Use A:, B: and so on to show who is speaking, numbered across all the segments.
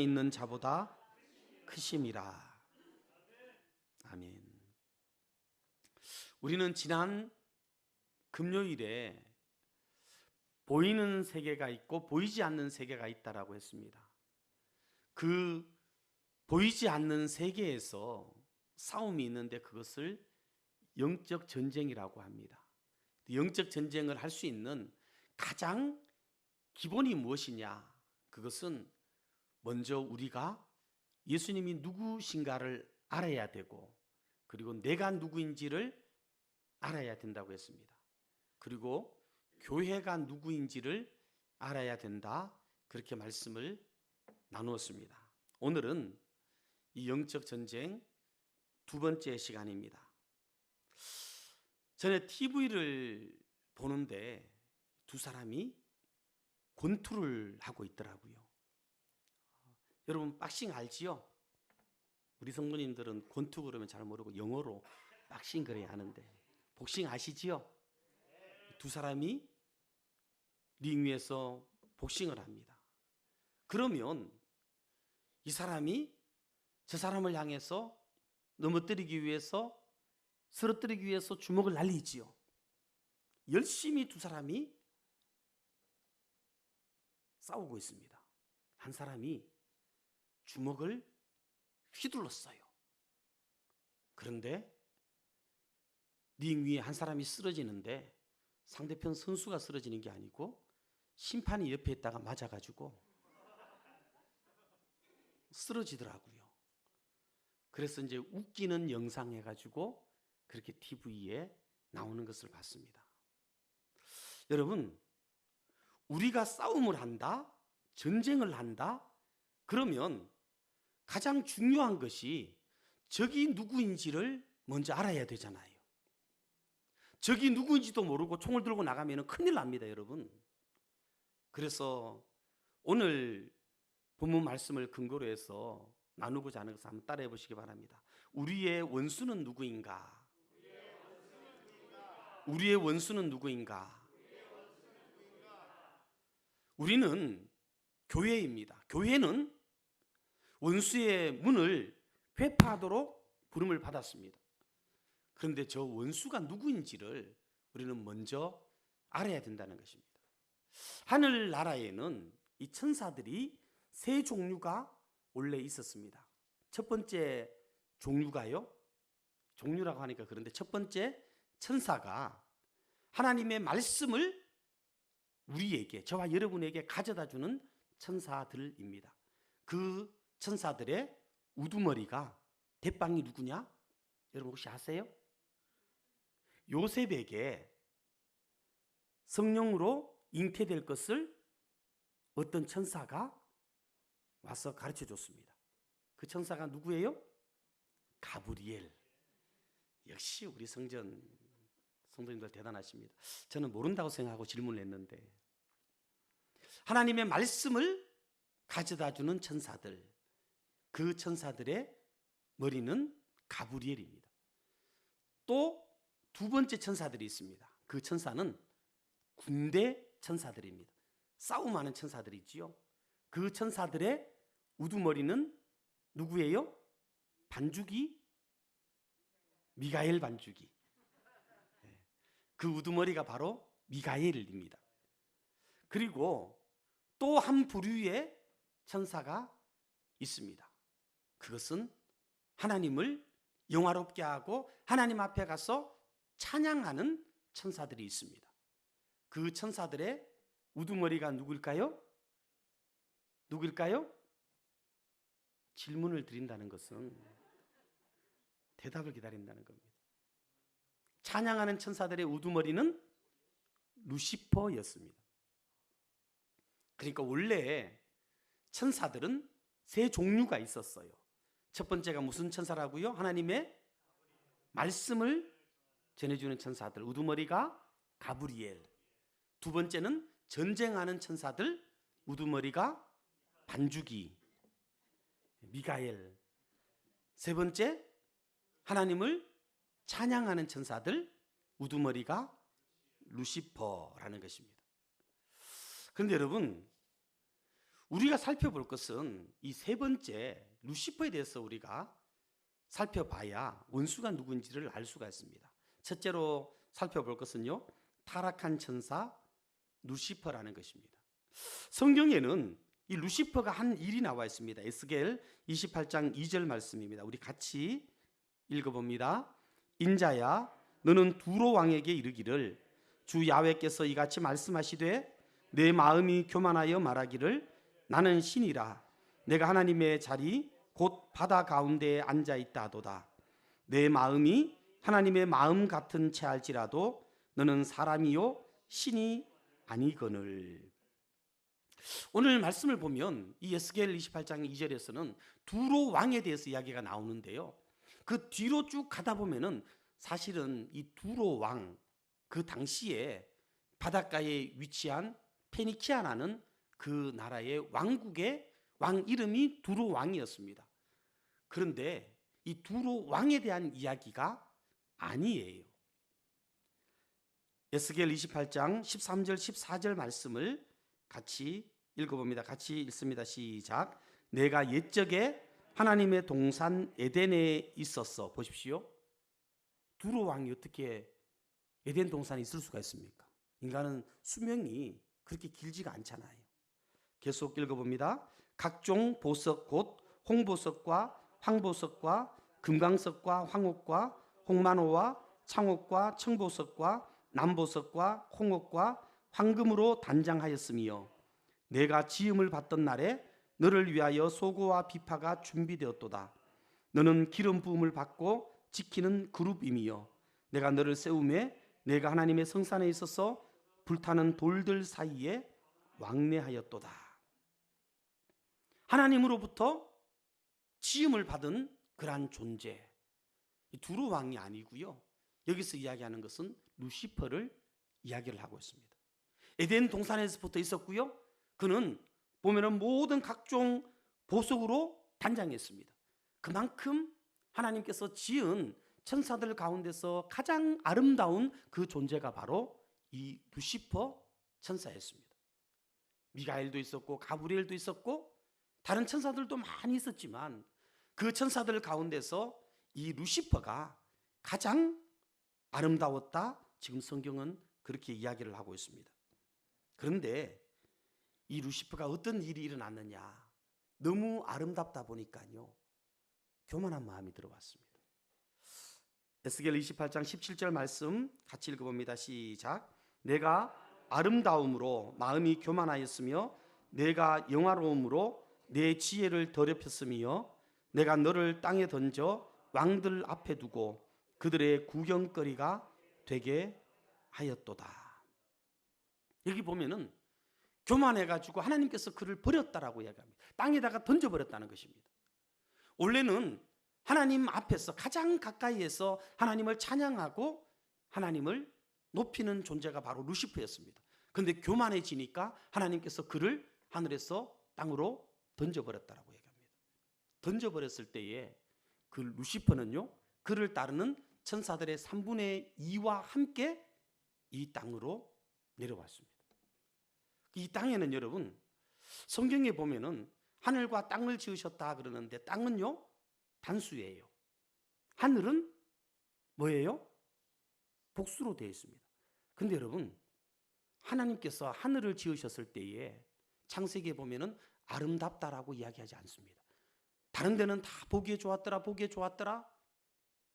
A: 있는 자보다 크심이라. 아멘. 우리는 지난 금요일에 보이는 세계가 있고 보이지 않는 세계가 있다라고 했습니다. 그 보이지 않는 세계에서 싸움이 있는데 그것을 영적 전쟁이라고 합니다. 영적 전쟁을 할 수 있는 가장 기본이 무엇이냐? 그것은 먼저 우리가 예수님이 누구신가를 알아야 되고 그리고 내가 누구인지를 알아야 된다고 했습니다. 그리고 교회가 누구인지를 알아야 된다. 그렇게 말씀을 나누었습니다. 오늘은 이 영적 전쟁 두 번째 시간입니다. 전에 TV를 보는데 두 사람이 권투를 하고 있더라고요. 여러분 박싱 알지요? 우리 성도님들은 권투 그러면 잘 모르고 영어로 박싱 그래야 하는데 복싱 아시지요? 두 사람이 링 위에서 복싱을 합니다. 그러면 이 사람이 저 사람을 향해서 넘어뜨리기 위해서 쓰러뜨리기 위해서 주먹을 날리지요. 열심히 두 사람이 싸우고 있습니다. 한 사람이 주먹을 휘둘렀어요. 그런데 링 위에 한 사람이 쓰러지는데 상대편 선수가 쓰러지는 게 아니고 심판이 옆에 있다가 맞아가지고 쓰러지더라고요. 그래서 이제 웃기는 영상 해가지고 그렇게 TV에 나오는 것을 봤습니다. 여러분, 우리가 싸움을 한다, 전쟁을 한다, 그러면 가장 중요한 것이 적이 누구인지를 먼저 알아야 되잖아요. 적이 누구인지도 모르고 총을 들고 나가면 큰일 납니다, 여러분. 그래서 오늘 본문 말씀을 근거로 해서 나누고자 하는 것을 한번 따라해 보시기 바랍니다. 우리의 원수는 누구인가? 우리의 원수는 누구인가? 우리는 교회입니다. 교회는 원수의 문을 회파하도록 부름을 받았습니다. 그런데 저 원수가 누구인지를 우리는 먼저 알아야 된다는 것입니다. 하늘 나라에는 이 천사들이 세 종류가 원래 있었습니다. 첫 번째 종류가요. 종류라고 하니까 그런데 첫 번째 천사가 하나님의 말씀을 우리에게 저와 여러분에게 가져다 주는 천사들입니다. 그 천사들의 우두머리가 대빵이 누구냐? 여러분 혹시 아세요? 요셉에게 성령으로 잉태될 것을 어떤 천사가 와서 가르쳐 줬습니다. 그 천사가 누구예요? 가브리엘. 역시 우리 성전 성도님들 대단하십니다. 저는 모른다고 생각하고 질문을 했는데 하나님의 말씀을 가져다 주는 천사들 그 천사들의 머리는 가브리엘입니다. 또 두 번째 천사들이 있습니다. 그 천사는 군대 천사들입니다. 싸움하는 천사들이지요. 그 천사들의 우두머리는 누구예요? 반죽이 미가엘 반죽이. 그 우두머리가 바로 미가엘입니다. 그리고 또 한 부류의 천사가 있습니다. 그것은 하나님을 영화롭게 하고 하나님 앞에 가서 찬양하는 천사들이 있습니다. 그 천사들의 우두머리가 누굴까요? 누굴까요? 질문을 드린다는 것은 대답을 기다린다는 겁니다. 찬양하는 천사들의 우두머리는 루시퍼였습니다. 그러니까 원래 천사들은 세 종류가 있었어요. 첫 번째가 무슨 천사라고요? 하나님의 말씀을 전해주는 천사들. 우두머리가 가브리엘. 두 번째는 전쟁하는 천사들. 우두머리가 반주기. 미가엘. 세 번째 하나님을 찬양하는 천사들. 우두머리가 루시퍼라는 것입니다. 그런데 여러분 우리가 살펴볼 것은 이 세 번째 루시퍼에 대해서 우리가 살펴봐야 원수가 누군지를 알 수가 있습니다. 첫째로 살펴볼 것은요. 타락한 천사 루시퍼라는 것입니다. 성경에는 이 루시퍼가 한 일이 나와 있습니다. 에스겔 28장 2절 말씀입니다. 우리 같이 읽어봅니다. 인자야 너는 두로 왕에게 이르기를 주 야훼께서 이같이 말씀하시되 내 마음이 교만하여 말하기를 나는 신이라 내가 하나님의 자리 곧 바다 가운데에 앉아 있다 하도다 내 마음이 하나님의 마음 같은 채 할지라도 너는 사람이요 신이 아니거늘 오늘 말씀을 보면 이 에스겔 28장 2절에서는 두로 왕에 대해서 이야기가 나오는데요. 그 뒤로 쭉 가다 보면은 사실은 이 두로 왕 그 당시에 바닷가에 위치한 페니키아라는 그 나라의 왕국의 왕 이름이 두로 왕이었습니다. 그런데 이 두로 왕에 대한 이야기가 아니에요. 에스겔 28장 13절 14절 말씀을 같이 읽어봅니다. 같이 읽습니다. 시작. 내가 옛적에 하나님의 동산 에덴에 있었어. 보십시오. 두로 왕이 어떻게 에덴 동산에 있을 수가 있습니까? 인간은 수명이 그렇게 길지가 않잖아요. 계속 읽어봅니다. 각종 보석 곧 홍보석과 황보석과 금강석과 황옥과 홍만호와 창옥과 청보석과 남보석과 홍옥과 황금으로 단장하였으며 내가 지음을 받던 날에 너를 위하여 소고와 비파가 준비되었도다. 너는 기름 부음을 받고 지키는 그룹임이여 내가 너를 세움에 내가 하나님의 성산에 있어서 불타는 돌들 사이에 왕래하였도다. 하나님으로부터 지음을 받은 그러한 존재. 이 두루 왕이 아니고요. 여기서 이야기하는 것은 루시퍼를 이야기를 하고 있습니다. 에덴 동산에서부터 있었고요. 그는 보면은 모든 각종 보석으로 단장했습니다. 그만큼 하나님께서 지은 천사들 가운데서 가장 아름다운 그 존재가 바로 이 루시퍼 천사였습니다. 미가엘도 있었고 가브리엘도 있었고 다른 천사들도 많이 있었지만 그 천사들 가운데서 이 루시퍼가 가장 아름다웠다. 지금 성경은 그렇게 이야기를 하고 있습니다. 그런데 이 루시퍼가 어떤 일이 일어났느냐? 너무 아름답다 보니까요. 교만한 마음이 들어왔습니다. 에스겔 28장 17절 말씀 같이 읽어봅니다. 시작. 내가 아름다움으로 마음이 교만하였으며 내가 영화로움으로 내 지혜를 더럽혔으며 내가 너를 땅에 던져 왕들 앞에 두고 그들의 구경거리가 되게 하였도다. 여기 보면은 교만해 가지고 하나님께서 그를 버렸다라고 이야기합니다. 땅에다가 던져 버렸다는 것입니다. 원래는 하나님 앞에서 가장 가까이에서 하나님을 찬양하고 하나님을 높이는 존재가 바로 루시퍼였습니다. 그런데 교만해지니까 하나님께서 그를 하늘에서 땅으로 던져버렸다라고 얘기합니다. 던져버렸을 때에 그 루시퍼는요, 그를 따르는 천사들의 3분의 2와 함께 이 땅으로 내려왔습니다. 이 땅에는 여러분, 성경에 보면은 하늘과 땅을 지으셨다 그러는데 땅은요, 단수예요. 하늘은 뭐예요? 복수로 되어 있습니다. 근데 여러분, 하나님께서 하늘을 지으셨을 때에 창세기에 보면은 아름답다라고 이야기하지 않습니다. 다른 데는 다 보기에 좋았더라, 보기에 좋았더라.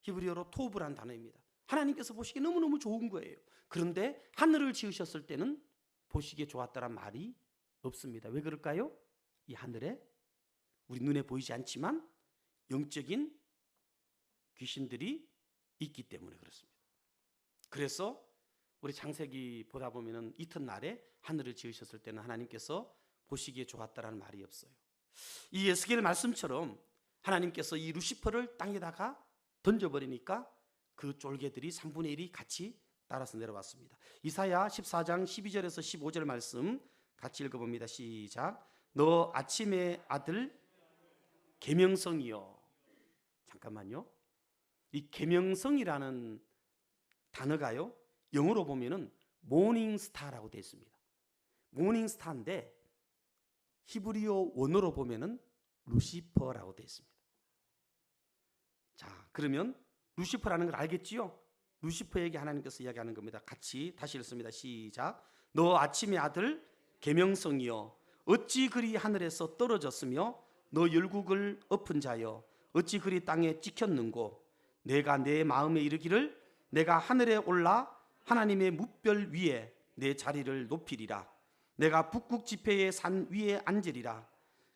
A: 히브리어로 토브란 단어입니다. 하나님께서 보시기에 너무너무 좋은 거예요. 그런데 하늘을 지으셨을 때는 보시기에 좋았다란 말이 없습니다. 왜 그럴까요? 이 하늘에 우리 눈에 보이지 않지만 영적인 귀신들이 있기 때문에 그렇습니다. 그래서 우리 창세기 보다 보면은 이튿날에 하늘을 지으셨을 때는 하나님께서 보시기에 좋았다라는 말이 없어요. 이 에스겔 말씀처럼 하나님께서 이 루시퍼를 땅에다가 던져버리니까 그 쫄개들이 3분의 1이 같이 따라서 내려왔습니다. 이사야 14장 12절에서 15절 말씀 같이 읽어봅니다. 시작. 너 아침의 아들 계명성이요. 잠깐만요. 이 계명성이라는 단어가요. 영어로 보면은 모닝스타라고 되어 있습니다. 모닝스타인데 히브리어 원어로 보면은 루시퍼라고 되어 있습니다. 자, 그러면 루시퍼라는 걸 알겠지요? 루시퍼에게 하나님께서 이야기하는 겁니다. 같이 다시 읽습니다. 시작. 너 아침의 아들 계명성이여 어찌 그리 하늘에서 떨어졌으며 너 열국을 엎은 자여 어찌 그리 땅에 찍혔는고 내가 내 마음에 이르기를 내가 하늘에 올라 하나님의 뭇별 위에 내 자리를 높이리라 내가 북극 지폐의 산 위에 앉으리라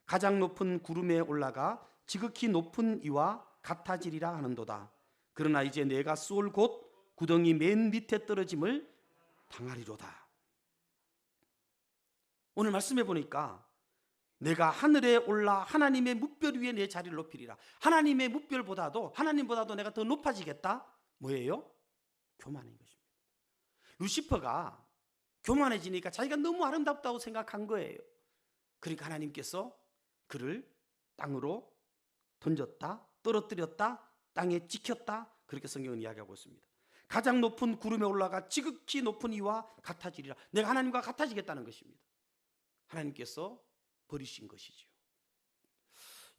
A: 가장 높은 구름에 올라가 지극히 높은 이와 같아지리라 하는도다 그러나 이제 내가 쏠 곳 구덩이 맨 밑에 떨어짐을 당하리로다 오늘 말씀해 보니까 내가 하늘에 올라 하나님의 뭇별 위에 내 자리를 높이리라. 하나님의 뭇별보다도 하나님보다도 내가 더 높아지겠다. 뭐예요? 교만인 것입니다. 루시퍼가 교만해지니까 자기가 너무 아름답다고 생각한 거예요. 그러니까 하나님께서 그를 땅으로 던졌다, 떨어뜨렸다, 땅에 찍혔다. 그렇게 성경은 이야기하고 있습니다. 가장 높은 구름에 올라가 지극히 높은 이와 같아지리라. 내가 하나님과 같아지겠다는 것입니다. 하나님께서 버리신 것이지요.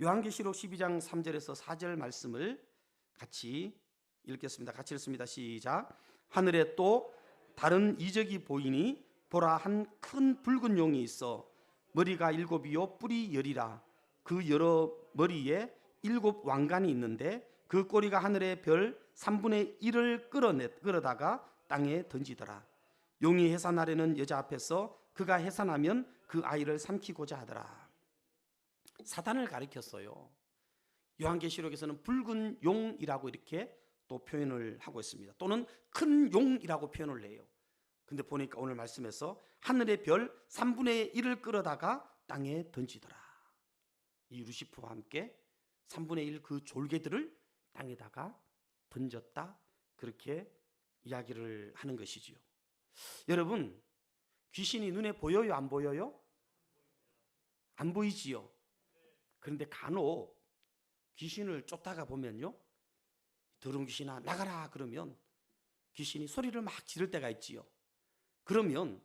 A: 요한계시록 12장 3절에서 4절 말씀을 같이 읽겠습니다. 같이 읽습니다. 시작. 하늘에 또 다른 이적이 보이니 보라 한 큰 붉은 용이 있어 머리가 일곱이요 뿔이 열이라 그 여러 머리에 일곱 왕관이 있는데 그 꼬리가 하늘의 별 3분의 1을 끌어내 끌어다가 땅에 던지더라. 용이 해산하려는 여자 앞에서 그가 해산하면 그 아이를 삼키고자 하더라. 사단을 가리켰어요. 요한계시록에서는 붉은 용이라고 이렇게 또 표현을 하고 있습니다. 또는 큰 용이라고 표현을 해요. 근데 보니까 오늘 말씀에서 하늘의 별 3분의 1을 끌어다가 땅에 던지더라. 이 루시프와 함께 3분의 1 그 졸개들을 땅에다가 던졌다. 그렇게 이야기를 하는 것이지요. 여러분, 귀신이 눈에 보여요, 안 보여요? 안 보이지요. 그런데 간혹 귀신을 쫓다가 보면요. 더러운 귀신아 나가라 그러면 귀신이 소리를 막 지를 때가 있지요. 그러면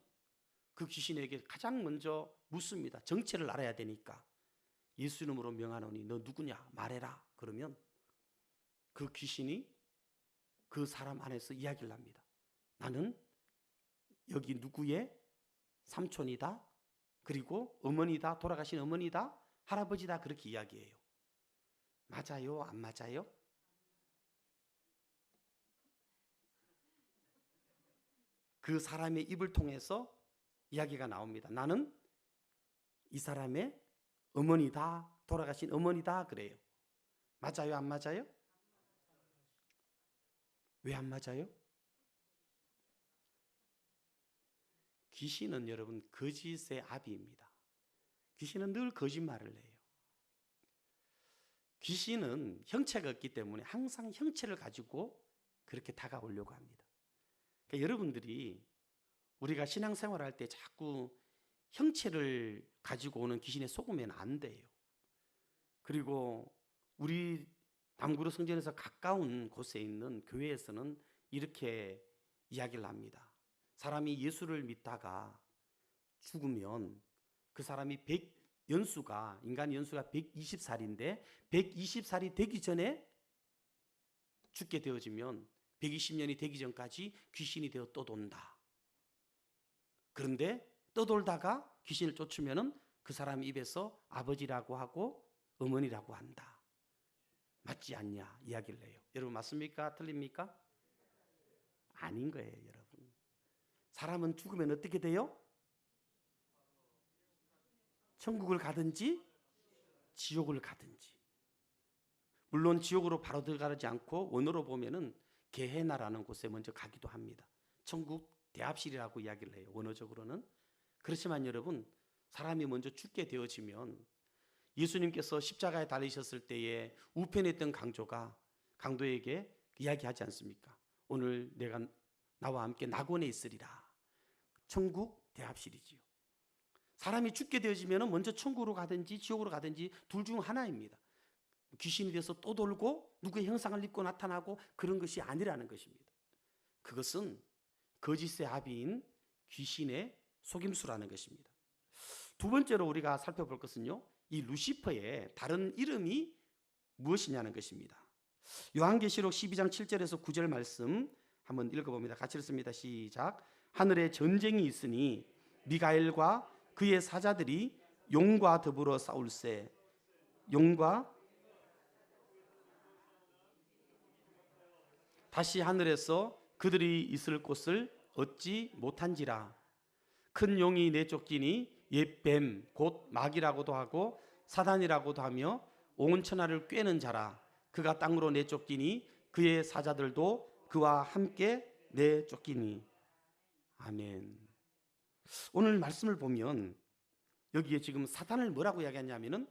A: 그 귀신에게 가장 먼저 묻습니다. 정체를 알아야 되니까. 예수 이름으로 명하노니 너 누구냐 말해라. 그러면 그 귀신이 그 사람 안에서 이야기를 합니다. 나는 여기 누구의 삼촌이다. 그리고 어머니다. 돌아가신 어머니다. 할아버지다. 그렇게 이야기해요. 맞아요? 안 맞아요? 그 사람의 입을 통해서 이야기가 나옵니다. 나는 이 사람의 어머니다. 돌아가신 어머니다. 그래요. 맞아요? 안 맞아요? 왜 안 맞아요? 귀신은 여러분 거짓의 아비입니다. 귀신은 늘 거짓말을 해요. 귀신은 형체가 없기 때문에 항상 형체를 가지고 그렇게 다가오려고 합니다. 그러니까 여러분들이 우리가 신앙생활 할때 자꾸 형체를 가지고 오는 귀신에 속으면 안 돼요. 그리고 우리 남구로 성전에서 가까운 곳에 있는 교회에서는 이렇게 이야기를 합니다. 사람이 예수를 믿다가 죽으면 그 사람이 100 연수가 인간 연수가 120살인데 120살이 되기 전에 죽게 되어지면 120년이 되기 전까지 귀신이 되어 떠돈다. 그런데 떠돌다가 귀신을 쫓으면은 그 사람 입에서 아버지라고 하고 어머니라고 한다. 맞지 않냐 이야기를 해요. 여러분 맞습니까? 틀립니까? 아닌 거예요, 여러분. 사람은 죽으면 어떻게 돼요? 천국을 가든지 지옥을 가든지. 물론 지옥으로 바로 들어가지 않고 원어로 보면은 게헤나라는 곳에 먼저 가기도 합니다. 천국 대합실이라고 이야기를 해요. 원어적으로는. 그렇지만 여러분, 사람이 먼저 죽게 되어지면 예수님께서 십자가에 달리셨을 때에 우편에 있던 강조가 강도에게 이야기하지 않습니까? 오늘 내가 나와 함께 낙원에 있으리라. 천국 대합실이지요. 사람이 죽게 되어지면 먼저 천국으로 가든지 지옥으로 가든지 둘 중 하나입니다. 귀신이 돼서 또 돌고 누구의 형상을 입고 나타나고 그런 것이 아니라는 것입니다. 그것은 거짓의 아비인 귀신의 속임수라는 것입니다. 두 번째로 우리가 살펴볼 것은요. 이 루시퍼의 다른 이름이 무엇이냐는 것입니다. 요한계시록 12장 7절에서 9절 말씀 한번 읽어봅니다. 같이 읽습니다. 시작. 하늘에 전쟁이 있으니 미가엘과 그의 사자들이 용과 더불어 싸울세. 용과 다시 하늘에서 그들이 있을 곳을 얻지 못한지라. 큰 용이 내쫓기니 옛뱀 곧 마귀라고도 하고 사단이라고도 하며 온 천하를 꿰는 자라. 그가 땅으로 내쫓기니 그의 사자들도 그와 함께 내쫓기니. 아멘. 오늘 말씀을 보면 여기에 지금 사탄을 뭐라고 이야기하냐면은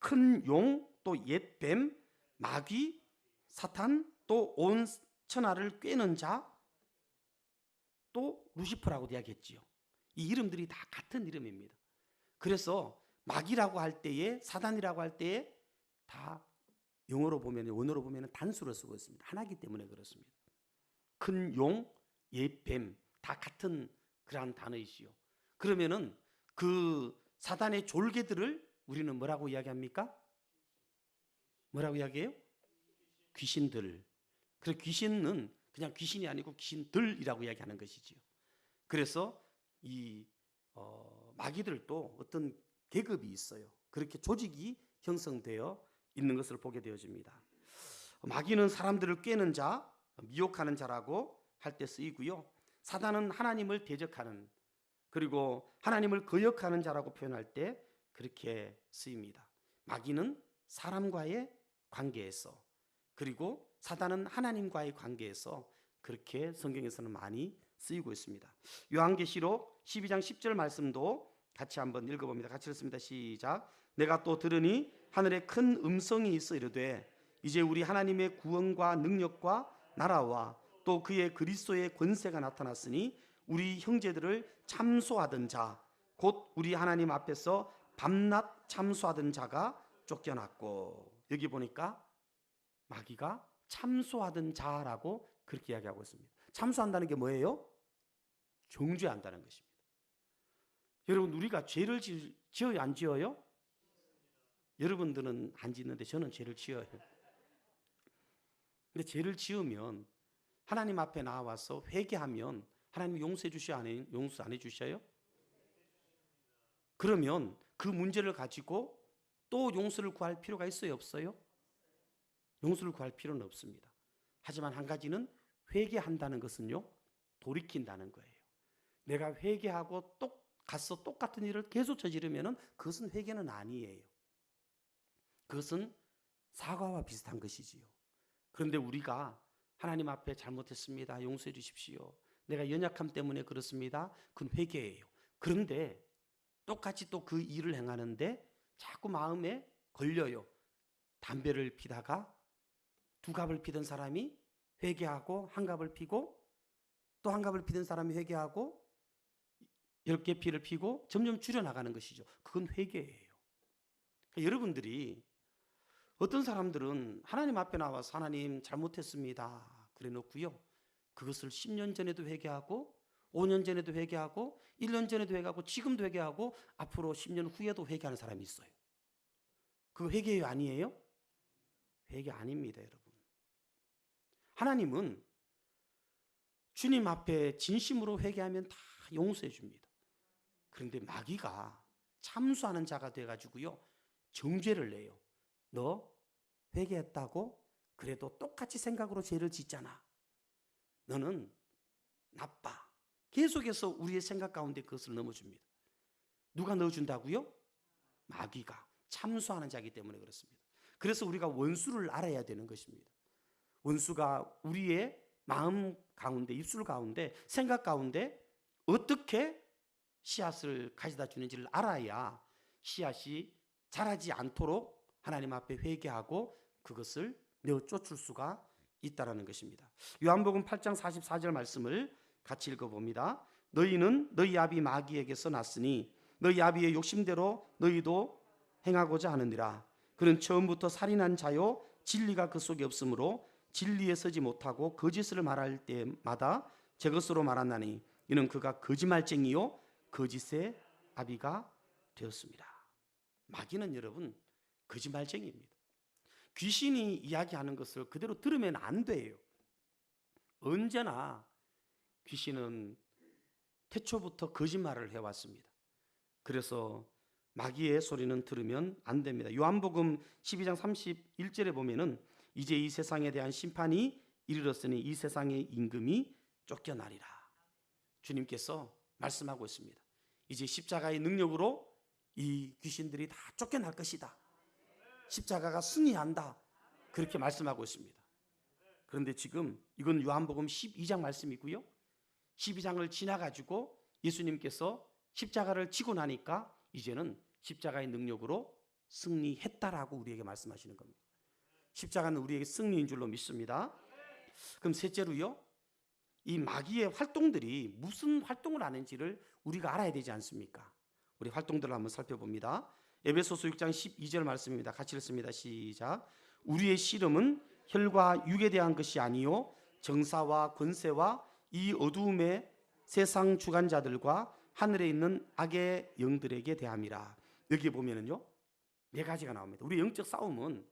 A: 큰 용, 또 옛뱀, 마귀, 사탄, 또 온 천하를 꿰는 자, 또 루시퍼라고 이야기했지요. 이 이름들이 다 같은 이름입니다. 그래서 마귀라고 할 때에 사단이라고 할 때에 다 영어로 보면 원어로 보면 단수로 쓰고 있습니다. 하나기 때문에 그렇습니다. 큰 용, 옛뱀 다 같은 그러한 단어이시요. 그러면은 그 사단의 졸개들을 우리는 뭐라고 이야기합니까? 뭐라고 이야기해요? 귀신들. 그래서 귀신은 그냥 귀신이 아니고 귀신들이라고 이야기하는 것이지요. 그래서 이 어, 마귀들도 어떤 계급이 있어요. 그렇게 조직이 형성되어 있는 것을 보게 되어집니다. 마귀는 사람들을 꿰는 자, 미혹하는 자라고 할 때 쓰이고요. 사단은 하나님을 대적하는 그리고 하나님을 거역하는 자라고 표현할 때 그렇게 쓰입니다. 마귀는 사람과의 관계에서 그리고 사단은 하나님과의 관계에서 그렇게 성경에서는 많이 쓰이고 있습니다. 요한계시록 12장 10절 말씀도 같이 한번 읽어봅니다. 같이 읽습니다. 시작. 내가 또 들으니 하늘에 큰 음성이 있어 이르되 이제 우리 하나님의 구원과 능력과 나라와 또 그의 그리스도의 권세가 나타났으니 우리 형제들을 참소하던 자 곧 우리 하나님 앞에서 밤낮 참소하던 자가 쫓겨났고 여기 보니까 마귀가 참소하던 자라고 그렇게 이야기하고 있습니다. 참소한다는 게 뭐예요? 정죄한다는 것입니다. 여러분 우리가 죄를 지, 지어요 안 지어요? 여러분들은 안 짓는데 저는 죄를 지어요. 근데 죄를 지으면 하나님 앞에 나와서 회개하면 하나님 용서해 주셔 안 해, 용서 안 해 주셔요? 그러면 그 문제를 가지고 또 용서를 구할 필요가 있어요, 없어요? 용서를 구할 필요는 없습니다. 하지만 한 가지는 회개한다는 것은요, 돌이킨다는 거예요. 내가 회개하고 또 가서 똑같은 일을 계속 저지르면은 그것은 회개는 아니에요. 그것은 사과와 비슷한 것이지요. 그런데 우리가 하나님 앞에 잘못했습니다. 용서해 주십시오. 내가 연약함 때문에 그렇습니다. 그건 회개예요. 그런데 똑같이 또 그 일을 행하는데 자꾸 마음에 걸려요. 담배를 피다가 두 갑을 피던 사람이 회개하고 한 갑을 피고 또 한 갑을 피던 사람이 회개하고 열 개 피를 피고 점점 줄여 나가는 것이죠. 그건 회개예요. 그러니까 여러분들이 어떤 사람들은 하나님 앞에 나와서 하나님 잘못했습니다. 그래 놓고요. 그것을 10년 전에도 회개하고 5년 전에도 회개하고 1년 전에도 회개하고 지금도 회개하고 앞으로 10년 후에도 회개하는 사람이 있어요. 그 회개요 아니에요? 회개 아닙니다, 여러분. 하나님은 주님 앞에 진심으로 회개하면 다 용서해 줍니다. 그런데 마귀가 참수하는 자가 돼 가지고요. 정죄를 내요. 너 회개했다고 그래도 똑같이 생각으로 죄를 짓잖아. 너는 나빠. 계속해서 우리의 생각 가운데 그것을 넣어줍니다. 누가 넣어준다고요? 마귀가 참수하는 자이기 때문에 그렇습니다. 그래서 우리가 원수를 알아야 되는 것입니다. 원수가 우리의 마음 가운데, 입술 가운데, 생각 가운데 어떻게 씨앗을 가져다 주는지를 알아야 씨앗이 자라지 않도록 하나님 앞에 회개하고 그것을 내어 쫓을 수가 있다라는 것입니다. 요한복음 8장 44절 말씀을 같이 읽어 봅니다. 너희는 너희 아비 마귀에게서 났으니 너희 아비의 욕심대로 너희도 행하고자 하느니라. 그는 처음부터 살인한 자요 진리가 그 속에 없으므로 진리에 서지 못하고 거짓을 말할 때마다 제 것으로 말하나니 이는 그가 거짓말쟁이요 거짓의 아비가 되었습니다. 마귀는 여러분 거짓말쟁이입니다. 귀신이 이야기하는 것을 그대로 들으면 안 돼요. 언제나 귀신은 태초부터 거짓말을 해왔습니다. 그래서 마귀의 소리는 들으면 안 됩니다. 요한복음 12장 31절에 보면은 이제 이 세상에 대한 심판이 이르렀으니 이 세상의 임금이 쫓겨나리라. 주님께서 말씀하고 있습니다. 이제 십자가의 능력으로 이 귀신들이 다 쫓겨날 것이다. 십자가가 승리한다. 그렇게 말씀하고 있습니다. 그런데 지금 이건 요한복음 12장 말씀이고요. 12장을 지나 가지고 예수님께서 십자가를 지고 나니까 이제는 십자가의 능력으로 승리했다라고 우리에게 말씀하시는 겁니다. 십자가는 우리에게 승리인 줄로 믿습니다. 그럼 셋째로요. 이 마귀의 활동들이 무슨 활동을 하는지를 우리가 알아야 되지 않습니까? 우리 활동들을 한번 살펴봅니다. 에베소서 6장 12절 말씀입니다. 같이 읽습니다. 시작. 우리의 씨름은 혈과 육에 대한 것이 아니요 정사와 권세와 이 어두움의 세상 주관자들과 하늘에 있는 악의 영들에게 대함이라. 여기 보면은요. 네 가지가 나옵니다. 우리 영적 싸움은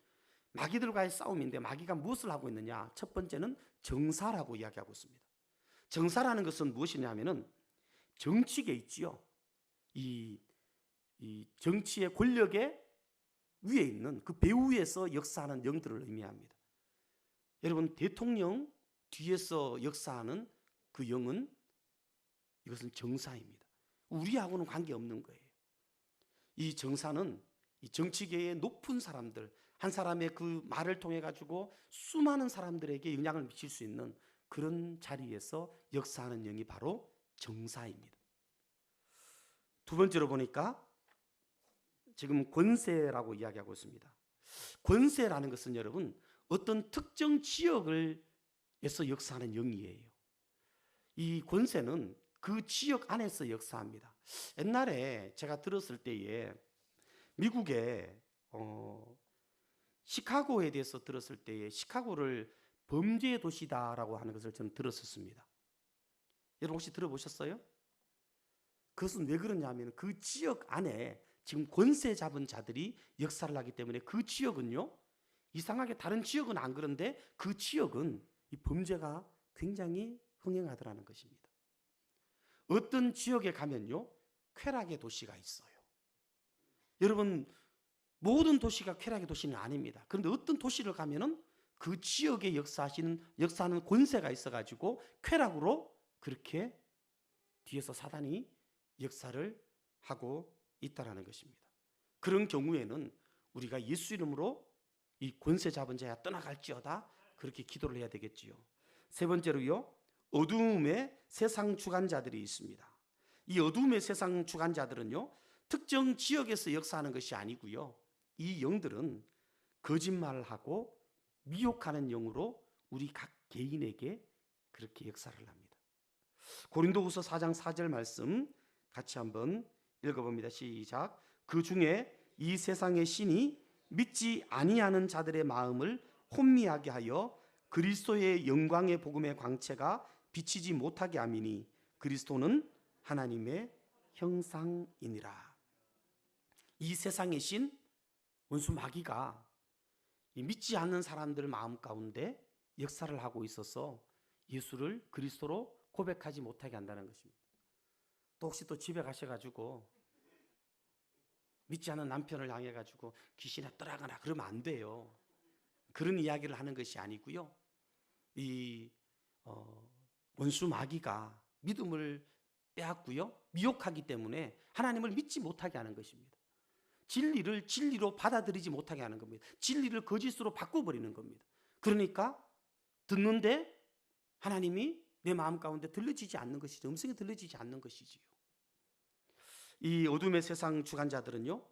A: 마귀들과의 싸움인데 마귀가 무엇을 하고 있느냐? 첫 번째는 정사라고 이야기하고 있습니다. 정사라는 것은 무엇이냐면은 정치계 있지요. 이, 이 정치의 권력의 위에 있는 그 배후에서 역사하는 영들을 의미합니다. 여러분 대통령 뒤에서 역사하는 그 영은 이것은 정사입니다. 우리하고는 관계 없는 거예요. 이 정사는 이 정치계의 높은 사람들 한 사람의 그 말을 통해 가지고 수많은 사람들에게 영향을 미칠 수 있는 그런 자리에서 역사하는 영이 바로 정사입니다. 두 번째로 보니까 지금 권세라고 이야기하고 있습니다. 권세라는 것은 여러분 어떤 특정 지역을 에서 역사하는 영이에요. 이 권세는 그 지역 안에서 역사합니다. 옛날에 제가 들었을 때에 미국의 어, 시카고에 대해서 들었을 때에 시카고를 범죄의 도시다라고 하는 것을 저는 들었었습니다. 여러분 혹시 들어보셨어요? 그것은 왜 그러냐면 그 지역 안에 지금 권세 잡은 자들이 역사를 하기 때문에 그 지역은요 이상하게 다른 지역은 안 그런데 그 지역은 이 범죄가 굉장히 흥행하더라는 것입니다. 어떤 지역에 가면요 쾌락의 도시가 있어요. 여러분 모든 도시가 쾌락의 도시는 아닙니다. 그런데 어떤 도시를 가면은 그 지역에 역사하시는 역사하는 권세가 있어 가지고 쾌락으로 그렇게 뒤에서 사단이 역사를 하고 있다라는 것입니다. 그런 경우에는 우리가 예수 이름으로 이 권세 잡은 자야 떠나갈지어다 그렇게 기도를 해야 되겠지요. 세 번째로요. 어두움의 세상 주관자들이 있습니다. 이 어두움의 세상 주관자들은요. 특정 지역에서 역사하는 것이 아니고요. 이 영들은 거짓말을 하고 미혹하는 영으로 우리 각 개인에게 그렇게 역사를 합니다. 고린도후서 4장 4절 말씀 같이 한번 읽어봅니다. 시작. 그 중에 이 세상의 신이 믿지 아니하는 자들의 마음을 혼미하게 하여 그리스도의 영광의 복음의 광채가 비치지 못하게 함이니 그리스도는 하나님의 형상이니라. 이 세상의 신 원수 마귀가 믿지 않는 사람들 마음 가운데 역사를 하고 있어서 예수를 그리스도로 고백하지 못하게 한다는 것입니다. 또 혹시 또 집에 가셔가지고 믿지 않는 남편을 향해 가지고 귀신에 떠나가라 그러면 안 돼요. 그런 이야기를 하는 것이 아니고요. 이 어, 원수 마귀가 믿음을 빼앗고요, 미혹하기 때문에 하나님을 믿지 못하게 하는 것입니다. 진리를 진리로 받아들이지 못하게 하는 겁니다. 진리를 거짓으로 바꿔버리는 겁니다. 그러니까 듣는데 하나님이 내 마음 가운데 들려지지 않는 것이죠. 음성이 들려지지 않는 것이지요. 이 어둠의 세상 주관자들은요,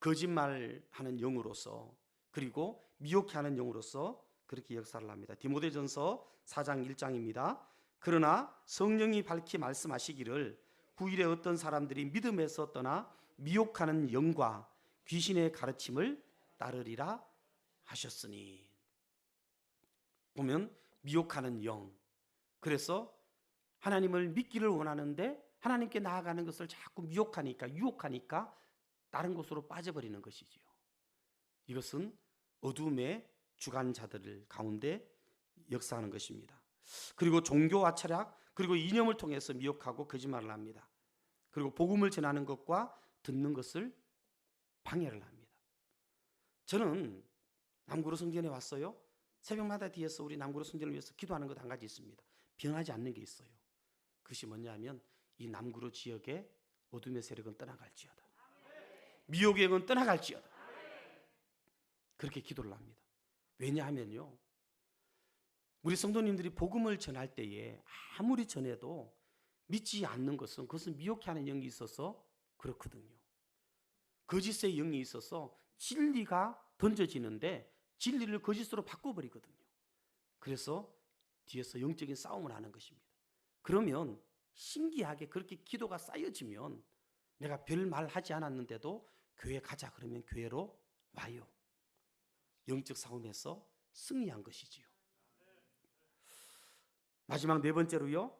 A: 거짓말하는 영으로서 그리고 미혹해 하는 영으로서 그렇게 역사를 합니다. 디모데전서 4장 1장입니다. 그러나 성령이 밝히 말씀하시기를 후일에 어떤 사람들이 믿음에서 떠나 미혹하는 영과 귀신의 가르침을 따르리라 하셨으니 보면 미혹하는 영 그래서 하나님을 믿기를 원하는데 하나님께 나아가는 것을 자꾸 미혹하니까 유혹하니까 다른 곳으로 빠져버리는 것이지요. 이것은 어둠의 주관자들 가운데 역사하는 것입니다. 그리고 종교와 철학 그리고 이념을 통해서 미혹하고 거짓말을 합니다. 그리고 복음을 전하는 것과 듣는 것을 방해를 합니다. 저는 남구로 성전에 왔어요. 새벽마다 뒤에서 우리 남구로 성전을 위해서 기도하는 것 한 가지 있습니다. 변하지 않는 게 있어요. 그것이 뭐냐면 이 남구로 지역의 어둠의 세력은 떠나갈지어다. 미혹의 영은 떠나갈지어다. 그렇게 기도를 합니다. 왜냐하면요. 우리 성도님들이 복음을 전할 때에 아무리 전해도 믿지 않는 것은 그것은 미혹해 하는 영이 있어서 그렇거든요. 거짓의 영이 있어서 진리가 던져지는데 진리를 거짓으로 바꿔버리거든요. 그래서 뒤에서 영적인 싸움을 하는 것입니다. 그러면 신기하게 그렇게 기도가 쌓여지면 내가 별말 하지 않았는데도 교회 가자 그러면 교회로 와요. 영적 싸움에서 승리한 것이지요. 마지막 네 번째로요.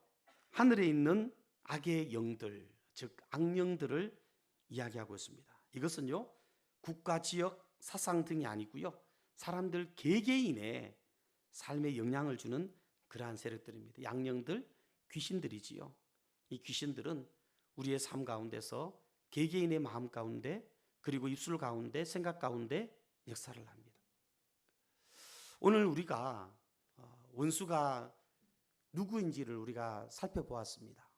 A: 하늘에 있는 악의 영들, 즉 악령들을 이야기하고 있습니다. 이것은요. 국가, 지역, 사상 등이 아니고요. 사람들 개개인의 삶에 영향을 주는 그러한 세력들입니다. 양령들, 귀신들이지요. 이 귀신들은 우리의 삶 가운데서 개개인의 마음 가운데 그리고 입술 가운데 생각 가운데 역사를 합니다. 오늘 우리가 어, 원수가 누구인지를 우리가 살펴보았습니다.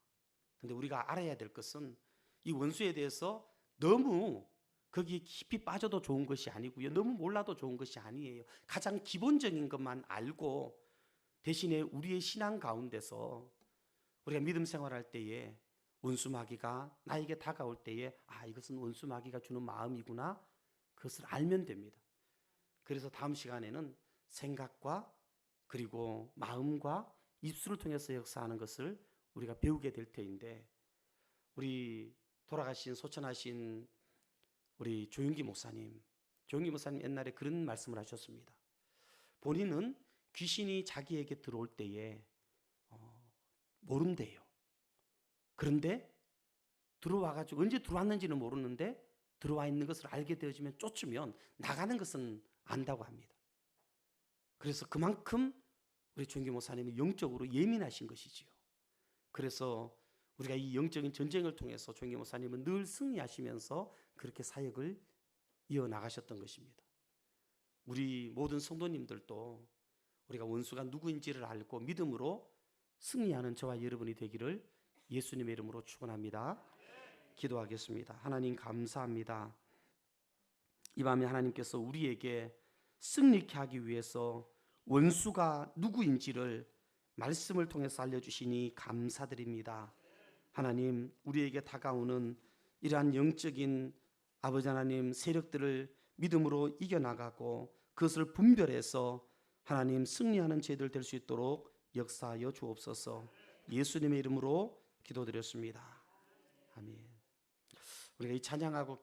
A: 근데 우리가 알아야 될 것은 이 원수에 대해서 너무 거기에 깊이 빠져도 좋은 것이 아니고요. 너무 몰라도 좋은 것이 아니에요. 가장 기본적인 것만 알고 대신에 우리의 신앙 가운데서 우리가 믿음 생활할 때에 원수 마귀가 나에게 다가올 때에 아 이것은 원수 마귀가 주는 마음이구나 그것을 알면 됩니다. 그래서 다음 시간에는 생각과 그리고 마음과 입술을 통해서 역사하는 것을 우리가 배우게 될 터인데 우리 돌아가신 소천하신 우리 조용기 목사님 조용기 목사님 옛날에 그런 말씀을 하셨습니다. 본인은 귀신이 자기에게 들어올 때에 어, 모른대요. 그런데 들어와 가지고 언제 들어왔는지는 모르는데 들어와 있는 것을 알게 되어지면 쫓으면 나가는 것은 안다고 합니다. 그래서 그만큼 우리 종기 목사님이 영적으로 예민하신 것이지요. 그래서 우리가 이 영적인 전쟁을 통해서 종기 목사님은 늘 승리하시면서 그렇게 사역을 이어 나가셨던 것입니다. 우리 모든 성도님들도 우리가 원수가 누구인지를 알고 믿음으로 승리하는 저와 여러분이 되기를 예수님의 이름으로 축원합니다. 기도하겠습니다. 하나님 감사합니다. 이 밤에 하나님께서 우리에게 승리케 하기 위해서 원수가 누구인지를 말씀을 통해서 알려주시니 감사드립니다. 하나님, 우리에게 다가오는 이러한 영적인 아버지 하나님 세력들을 믿음으로 이겨나가고 그것을 분별해서 하나님 승리하는 죄들 될 수 있도록 역사하여 주옵소서 예수님의 이름으로 기도드렸습니다. 아멘. 우리가 이 찬양하고